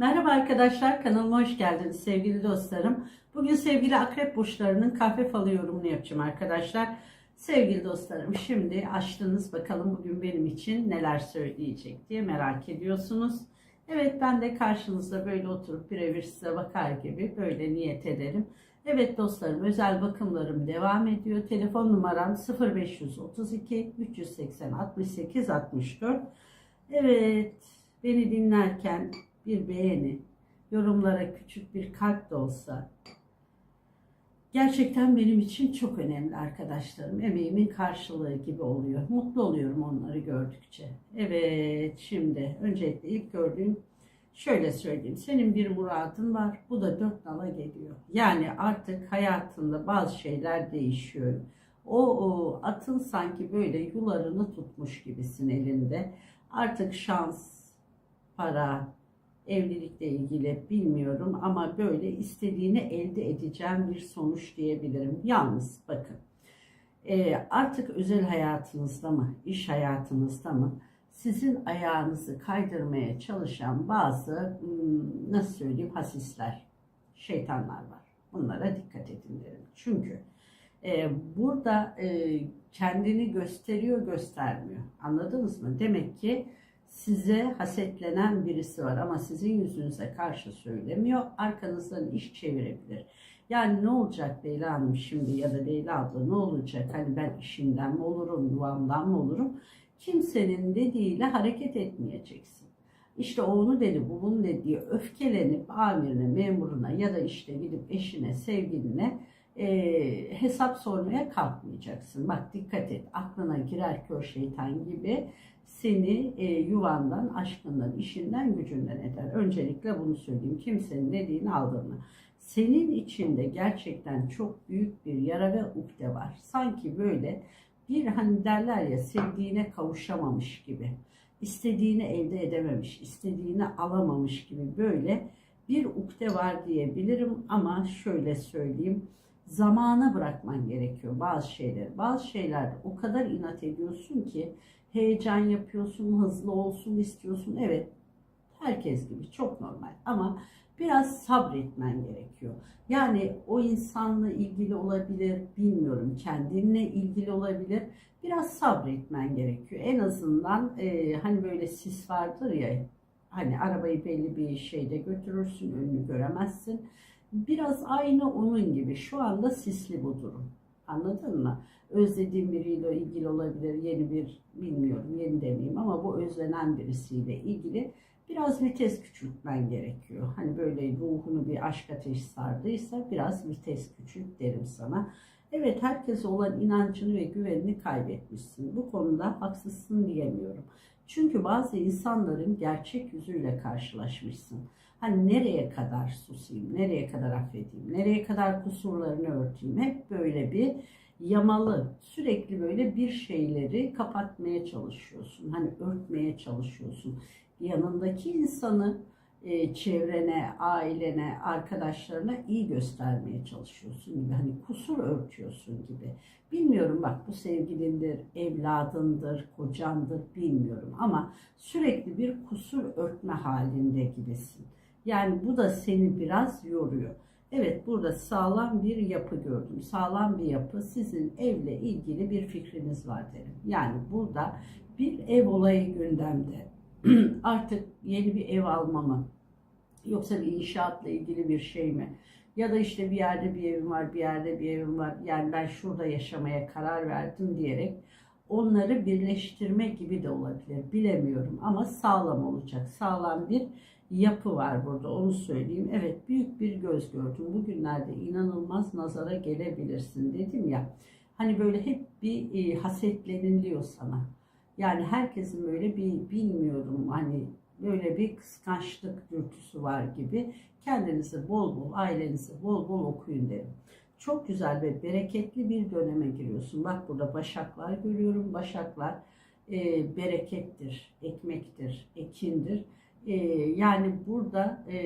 Merhaba arkadaşlar, kanalıma hoş geldiniz sevgili dostlarım. Bugün sevgili akrep burçlarının kahve falı yorumunu yapacağım arkadaşlar. Sevgili dostlarım şimdi açtınız bakalım bugün benim için neler söyleyecek diye merak ediyorsunuz. Evet ben de karşınızda böyle oturup birebir size bakar gibi böyle niyet ederim. Evet dostlarım özel bakımlarım devam ediyor. Telefon numaram 0532 380 68 64. Evet beni dinlerken bir beğeni, yorumlara küçük bir kalp de olsa gerçekten benim için çok önemli arkadaşlarım. Emeğimin karşılığı gibi oluyor. Mutlu oluyorum onları gördükçe. Evet şimdi öncelikle ilk gördüğüm şöyle söyleyeyim. Senin bir muradın var. Bu da dört nala geliyor. Yani artık hayatında bazı şeyler değişiyor. O, o atın sanki böyle yularını tutmuş gibisin elinde. Artık şans, para, evlilikle ilgili bilmiyorum ama böyle istediğini elde edeceğim bir sonuç diyebilirim. Yalnız bakın e, artık özel hayatınızda mı, iş hayatınızda mı sizin ayağınızı kaydırmaya çalışan bazı hmm, nasıl söyleyeyim hasisler, şeytanlar var. Bunlara dikkat edin derim. Çünkü e, burada e, kendini gösteriyor göstermiyor. Anladınız mı? Demek ki size hasetlenen birisi var ama sizin yüzünüze karşı söylemiyor. Arkanızdan iş çevirebilir. Yani ne olacak Leyla Hanım şimdi ya da Leyla abla ne olacak? Hani ben işimden mi olurum, yuvamdan mı olurum? Kimsenin dediğiyle hareket etmeyeceksin. İşte onu dedi, bu bunu dedi öfkelenip amirine, memuruna ya da işte gidip eşine, sevgiline e, hesap sormaya kalkmayacaksın. Bak dikkat et, aklına girer kör şeytan gibi seni e, yuvandan, aşkından, işinden, gücünden eder. Öncelikle bunu söyleyeyim. Kimsenin dediğini aldırma. Senin içinde gerçekten çok büyük bir yara ve ukde var. Sanki böyle bir hani derler ya sevdiğine kavuşamamış gibi, istediğini elde edememiş, istediğini alamamış gibi böyle bir ukde var diyebilirim ama şöyle söyleyeyim zamana bırakman gerekiyor bazı şeyleri. Bazı şeyler o kadar inat ediyorsun ki heyecan yapıyorsun, hızlı olsun istiyorsun. Evet, herkes gibi çok normal ama biraz sabretmen gerekiyor. Yani o insanla ilgili olabilir, bilmiyorum, kendinle ilgili olabilir. Biraz sabretmen gerekiyor. En azından e, hani böyle sis vardır ya, hani arabayı belli bir şeyde götürürsün, önünü göremezsin. Biraz aynı onun gibi. Şu anda sisli bu durum. Anladın mı? Özlediğim biriyle ilgili olabilir, yeni bir bilmiyorum, yeni demeyeyim ama bu özlenen birisiyle ilgili biraz vites küçültmen gerekiyor. Hani böyle ruhunu bir aşk ateşi sardıysa biraz vites küçült derim sana. Evet herkese olan inancını ve güvenini kaybetmişsin. Bu konuda haksızsın diyemiyorum. Çünkü bazı insanların gerçek yüzüyle karşılaşmışsın. Hani nereye kadar susayım, nereye kadar affedeyim, nereye kadar kusurlarını örteyim. Hep böyle bir yamalı, sürekli böyle bir şeyleri kapatmaya çalışıyorsun. Hani örtmeye çalışıyorsun. Yanındaki insanı e, çevrene, ailene, arkadaşlarına iyi göstermeye çalışıyorsun gibi. Hani kusur örtüyorsun gibi. Bilmiyorum bak bu sevgilindir, evladındır, kocandır bilmiyorum ama sürekli bir kusur örtme halinde gibisin. Yani bu da seni biraz yoruyor. Evet burada sağlam bir yapı gördüm. Sağlam bir yapı sizin evle ilgili bir fikriniz var derim. Yani burada bir ev olayı gündemde. Artık yeni bir ev almamı yoksa bir inşaatla ilgili bir şey mi? Ya da işte bir yerde bir evim var, bir yerde bir evim var. Yani ben şurada yaşamaya karar verdim diyerek onları birleştirme gibi de olabilir. Bilemiyorum ama sağlam olacak. Sağlam bir yapı var burada onu söyleyeyim. Evet büyük bir göz gördüm. Bugünlerde inanılmaz nazara gelebilirsin dedim ya. Hani böyle hep bir e, hasetleniliyor sana. Yani herkesin böyle bir bilmiyorum hani böyle bir kıskançlık dürtüsü var gibi. Kendinizi bol bol, ailenizi bol bol okuyun derim. Çok güzel ve bereketli bir döneme giriyorsun. Bak burada başaklar görüyorum. Başaklar e, berekettir, ekmektir, ekindir e, yani burada e,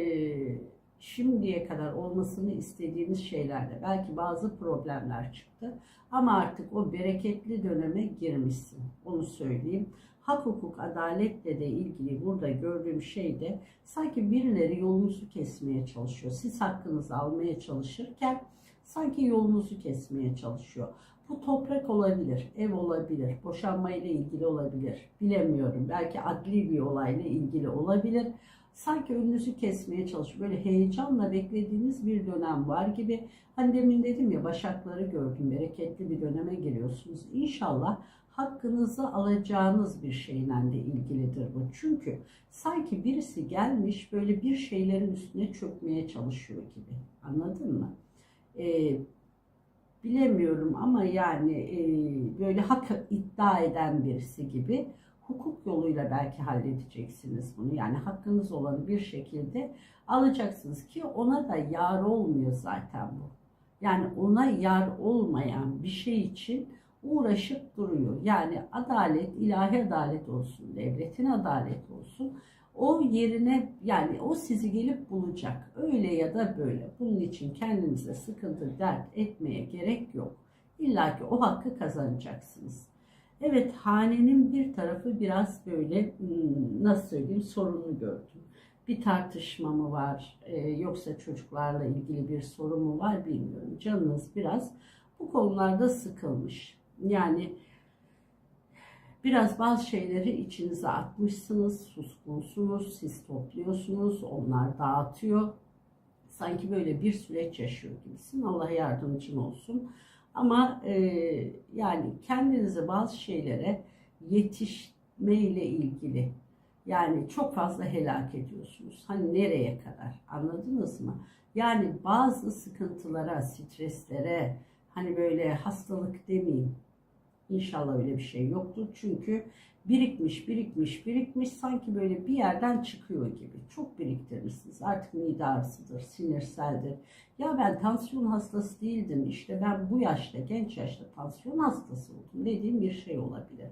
şimdiye kadar olmasını istediğimiz şeylerde belki bazı problemler çıktı. Ama artık o bereketli döneme girmişsin. Onu söyleyeyim. hak hukuk adaletle de ilgili burada gördüğüm şey de sanki birileri yolunuzu kesmeye çalışıyor. Siz hakkınızı almaya çalışırken sanki yolunuzu kesmeye çalışıyor. Bu toprak olabilir, ev olabilir, boşanmayla ilgili olabilir. Bilemiyorum. Belki adli bir olayla ilgili olabilir. Sanki önünüzü kesmeye çalışıyor. Böyle heyecanla beklediğiniz bir dönem var gibi. Hani demin dedim ya başakları gördüm. Bereketli bir döneme giriyorsunuz. İnşallah hakkınızı alacağınız bir şeyle de ilgilidir bu. Çünkü sanki birisi gelmiş böyle bir şeylerin üstüne çökmeye çalışıyor gibi. Anladın mı? Ee, bilemiyorum ama yani e, böyle hak iddia eden birisi gibi hukuk yoluyla belki halledeceksiniz bunu. Yani hakkınız olanı bir şekilde alacaksınız ki ona da yar olmuyor zaten bu. Yani ona yar olmayan bir şey için uğraşıp duruyor. Yani adalet, ilahi adalet olsun, devletin adalet olsun. O yerine yani o sizi gelip bulacak. Öyle ya da böyle. Bunun için kendinize sıkıntı, dert etmeye gerek yok. İlla ki o hakkı kazanacaksınız. Evet hanenin bir tarafı biraz böyle hmm, nasıl söyleyeyim sorunlu gördüm. Bir tartışma mı var e, yoksa çocuklarla ilgili bir sorun mu var bilmiyorum. Canınız biraz bu konularda sıkılmış. Yani biraz bazı şeyleri içinize atmışsınız, suskunsunuz, siz topluyorsunuz, onlar dağıtıyor. Sanki böyle bir süreç yaşıyor gibisin. Allah yardımcın olsun. Ama e, yani kendinize bazı şeylere yetişmeyle ilgili yani çok fazla helak ediyorsunuz. Hani nereye kadar anladınız mı? Yani bazı sıkıntılara, streslere hani böyle hastalık demeyeyim. İnşallah öyle bir şey yoktur. Çünkü birikmiş, birikmiş, birikmiş sanki böyle bir yerden çıkıyor gibi. Çok biriktirmişsiniz. Artık mide ağrısıdır, sinirseldir. Ya ben tansiyon hastası değildim. İşte ben bu yaşta, genç yaşta tansiyon hastası oldum dediğim bir şey olabilir.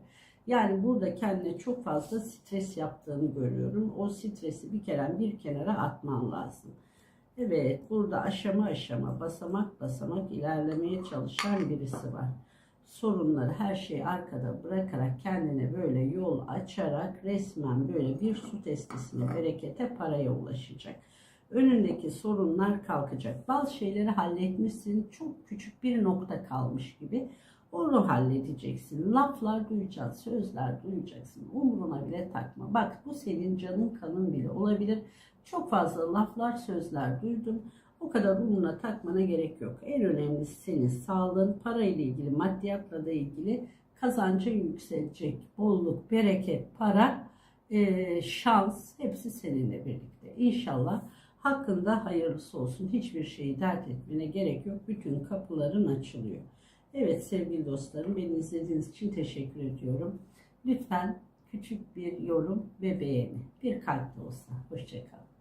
Yani burada kendine çok fazla stres yaptığını görüyorum. O stresi bir kere bir kenara atman lazım. Evet, burada aşama aşama, basamak basamak ilerlemeye çalışan birisi var sorunları her şeyi arkada bırakarak kendine böyle yol açarak resmen böyle bir su testisine, berekete, paraya ulaşacak. Önündeki sorunlar kalkacak. Bazı şeyleri halletmişsin. Çok küçük bir nokta kalmış gibi. Onu halledeceksin. Laflar duyacaksın, sözler duyacaksın. Umuruna bile takma. Bak bu senin canın kanın bile olabilir. Çok fazla laflar, sözler duydun. O kadar umuruna takmana gerek yok. En önemlisi senin sağlığın, parayla ilgili, maddiyatla da ilgili kazancın yükselecek. Bolluk, bereket, para, e, şans hepsi seninle birlikte. İnşallah hakkında hayırlısı olsun. Hiçbir şeyi dert etmene gerek yok. Bütün kapıların açılıyor. Evet sevgili dostlarım beni izlediğiniz için teşekkür ediyorum. Lütfen küçük bir yorum ve beğeni. Bir kalp de olsa. Hoşçakalın.